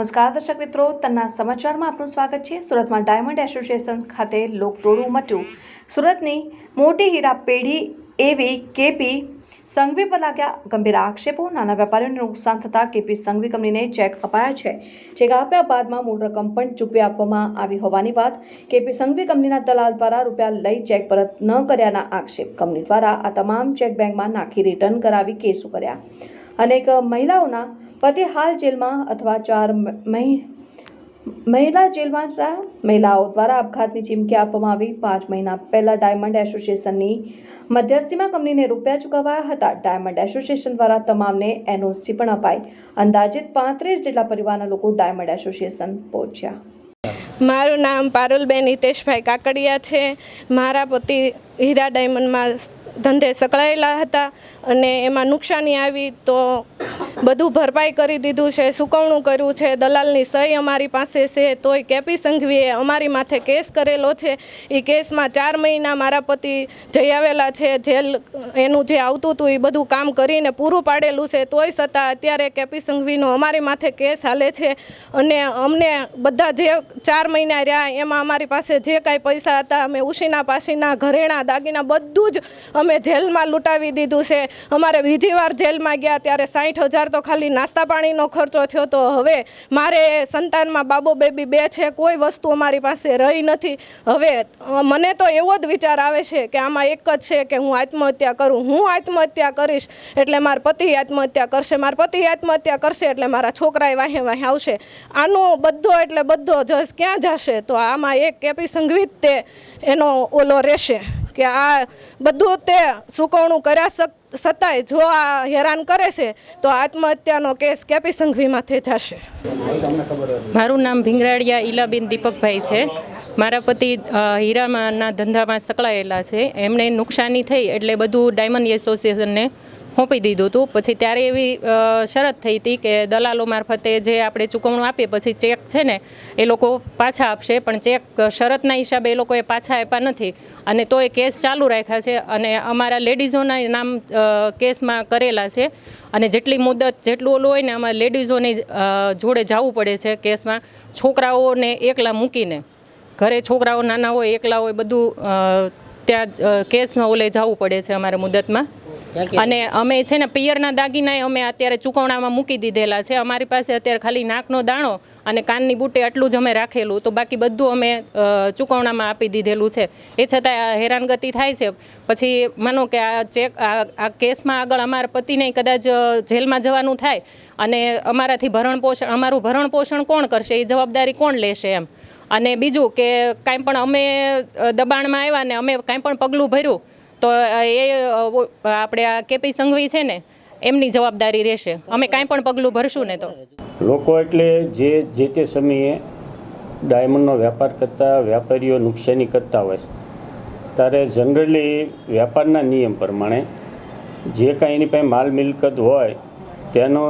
નમસ્કાર દર્શક મિત્રો, તન્ના સમાચારમાં આપનું સ્વાગત છે. સુરતમાં ડાયમંડ એસોસિએશન ખાતે લોકટોળું મટ્યું. સુરતની મોટી હીરા પેઢી એવી કેપી સંઘવી પર લાગ્યા ગંભીર આક્ષેપો. નાના વેપારીઓને નુકસાન થતાં કેપી સંઘવી કંપનીને ચેક અપાયા છે. ચેક આપ્યા બાદમાં મૂળ રકમ પણ ચૂકવી આપવામાં આવી હોવાની વાત કેપી સંઘવી કંપનીના દલાલ દ્વારા રૂપિયા લઈ ચેક પરત ન કર્યાના આક્ષેપ. કંપની દ્વારા આ તમામ ચેક બેંકમાં નાખી રિટર્ન કરાવી કેસો કર્યા. અનેક મહિલાઓના પતિ હાલ જેલમાં અથવા ચાર મહિ મહિલા જેલમાં મહિલાઓ દ્વારા આપઘાતની ચીમકી આપવામાં આવી. પાંચ મહિના પહેલા ડાયમંડ એસોસિએશનની મધ્યસ્થીમાં કંપનીને રૂપિયા ચૂકવાયા હતા. ડાયમંડ એસોસિએશન દ્વારા તમામને એનઓસી પણ અપાઈ. અંદાજિત પાંત્રીસ જેટલા પરિવારના લોકો ડાયમંડ એસોસિએશન પહોંચ્યા. મારું નામ પારુલબેન હિતેશભાઈ કાકડિયા છે. મારા પતિ હીરા ડાયમંડમાં ધંધે સંકળાયેલા હતા અને એમાં નુકસાની આવી તો બધું ભરપાઈ કરી દીધું છે, સુકવણું કર્યું છે, દલાલની સહી અમારી પાસે છે, તોય કેપી સંઘવીએ અમારી માથે કેસ કરેલો છે. એ કેસમાં ચાર મહિના મારા પતિ જઈ આવેલા છે, જેલ એનું જે આવતું હતું એ બધું કામ કરીને પૂરું પાડેલું છે, તોય છતાં અત્યારે કેપી સંઘવીનો અમારી માથે કેસ હાલે છે. અને અમને બધા જે ચાર મહિના રહ્યા, એમાં અમારી પાસે જે કાંઈ પૈસા હતા, અમે ઉશીના પાસીના ઘરેણા, દાગીના બધું જ અમે જેલમાં લૂંટાવી દીધું છે. અમારે બીજી વાર જેલમાં ગયા ત્યારે સાઠ હજાર તો ખાલી નાસ્તા પાણીનો ખર્ચો થયો તો હવે મારે સંતાનમાં બાબો બેબી બે છે, કોઈ વસ્તુ અમારી પાસે રહી નથી. હવે મને તો એવો જ વિચાર આવે છે કે આમાં એક જ છે કે હું આત્મહત્યા કરું. હું આત્મહત્યા કરીશ એટલે મારા પતિ આત્મહત્યા કરશે, મારા પતિ આત્મહત્યા કરશે એટલે મારા છોકરાએ વાહે વાહે આવશે. આનો બધો એટલે બધો જસ ક્યાં જશે? તો આમાં એક કેપી સંઘવિત તે એનો ઓલો રહેશે. કે આ બધું તે સુકવણું કર્યા સક છતાંય જો આ હેરાન કરે છે, તો આત્મહત્યાનો કેસ કેપી સંઘવીમાં માથે જશે. મારું નામ ભીંગરાડિયા ઈલાબેન દીપકભાઈ છે. મારા પતિ હીરામાંના ધંધામાં સંકળાયેલા છે. એમણે નુકસાની થઈ એટલે બધું ડાયમંડ એસોસિએશનને સોંપી દીધું હતું. પછી ત્યારે એવી શરત થઈ હતી કે દલાલો મારફતે જે આપણે ચૂકવણું આપીએ, પછી ચેક છે ને, એ લોકો પાછા આપશે. પણ ચેક શરતના હિસાબે એ લોકોએ પાછા આપ્યા નથી. અને તો એ કેસ ચાલુ રાખ્યા છે. અને અમારા લેડીઝોના નામ કેસમાં કરેલા છે. અને જેટલી મુદત જેટલું ઓલું હોય ને અમારે લેડીઝોની જોડે જવું પડે છે કેસમાં. છોકરાઓને એકલા મૂકીને. ઘરે છોકરાઓ નાના હોય, એકલા હોય, બધું ત્યાં જ કેસમાં ઓલે જવું પડે છે અમારે મુદતમાં. અને અમે છે ને પિયરના દાગીના અમે અત્યારે ચૂકવણામાં મૂકી દીધેલા છે. અમારી પાસે અત્યારે ખાલી નાકનો દાણો અને કાનની બુટ્ટી આટલું જ અમે રાખેલું. તો બાકી બધું અમે ચૂકવણામાં આપી દીધેલું છે. એ છતાં હેરાનગતિ થાય છે. પછી માનો કે આ ચેક, આ કેસમાં આગળ અમારા પતિને કદાચ જેલમાં જવાનું થાય અને અમારાથી ભરણ પોષણ, અમારું ભરણ પોષણ કોણ કરશે? એ જવાબદારી કોણ લેશે એમ? અને બીજું કે કાંઈ પણ અમે દબાણમાં આવ્યા ને અમે કાંઈ પણ પગલું ભર્યું તો એ આપણે આ કેપી સંઘવી છે ને, એમની જવાબદારી રહેશે. અમે કાંઈ પણ પગલું ભરશું ને તો. લોકો એટલે જે જે તે સમયે ડાયમંડનો વેપાર કરતા વેપારીઓ નુકસાની કરતા હોય ત્યારે જનરલી વેપારના નિયમ પ્રમાણે જે કાંઈ એની પાસે માલ મિલકત હોય, તેનો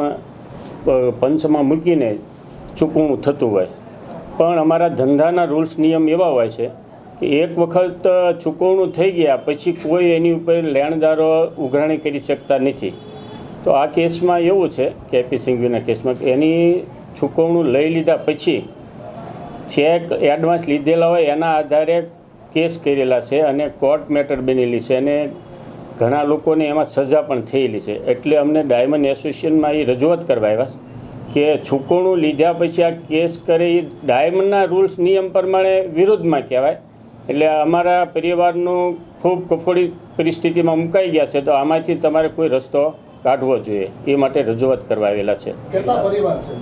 પંચમાં મૂકીને ચૂકવણું થતું હોય. પણ અમારા ધંધાના રૂલ્સ નિયમ એવા હોય છે એક વખત ચૂકવણું થઈ ગયા, પછી કોઈ એની ઉપર લેણદારો ઉઘરાણી કરી શકતા નથી. તો આ કેસમાં એવું છે કે એપી સિંઘવીના કેસમાં કે એની ચૂકવણું લઈ લીધા પછી ચેક એડવાન્સ લીધેલા હોય એના આધારે કેસ કરેલા છે અને કોર્ટ મેટર બનેલી છે અને ઘણા લોકોને એમાં સજા પણ થયેલી છે. એટલે અમને ડાયમંડ એસોસિએશનમાં એ રજૂઆત કરવા આવ્યા કે ચૂકવણું લીધા પછી આ કેસ કરે એ ડાયમંડના રૂલ્સ નિયમ પ્રમાણે વિરોધમાં કહેવાય. એટલે અમારા પરિવારનું ખૂબ કફોડી પરિસ્થિતિમાં મુકાઈ ગયા છે તો આમાંથી તમારે કોઈ રસ્તો કાઢવો જોઈએ એ માટે રજૂઆત કરવા આવેલા છે. કેટલા પરિવાર છે?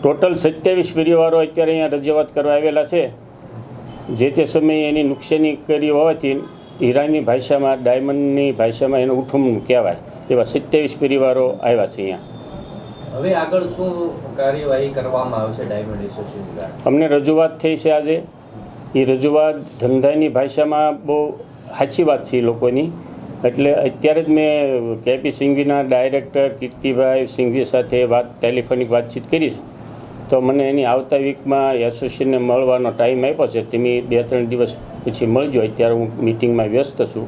ટોટલ સત્યાવીસ પરિવારો અત્યારે અહીંયા રજૂઆત કરવા આવેલા છે. જે તે સમયે એની નુકસાની કરી હોવાથી હીરાની ભાષામાં ડાયમંડની ભાષામાં એનું ઉઠમણું કહેવાય એવા સત્યાવીસ પરિવારો આવ્યા છે અહીંયા. હવે આગળ શું કાર્યવાહી કરવામાં આવશે ડાયમંડ એસોસિએશન અમને રજૂઆત થઈ છે આજે. એ રજૂઆત ધંધાની ભાષામાં બહુ સાચી વાત છે લોકોની. એટલે અત્યારે જ મેં કેપી સિંઘવીના ડાયરેક્ટર કીર્તિભાઈ સિંઘવી સાથે વાત, ટેલિફોનિક વાતચીત કરી તો મને એની આવતા વીકમાં એસોસિએશનને મળવાનો ટાઈમ આપ્યો છે. તમે બે ત્રણ દિવસ પછી મળજો. અત્યારે હું મિટિંગમાં વ્યસ્ત છું.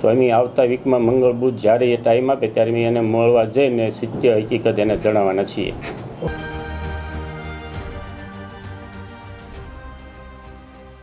તો એની આવતા વીકમાં મંગળ, બુધ જ્યારે એ ટાઈમ આપે ત્યારે મેં એને મળવા જઈને સત્ય હકીકત એને જણાવવાના છીએ.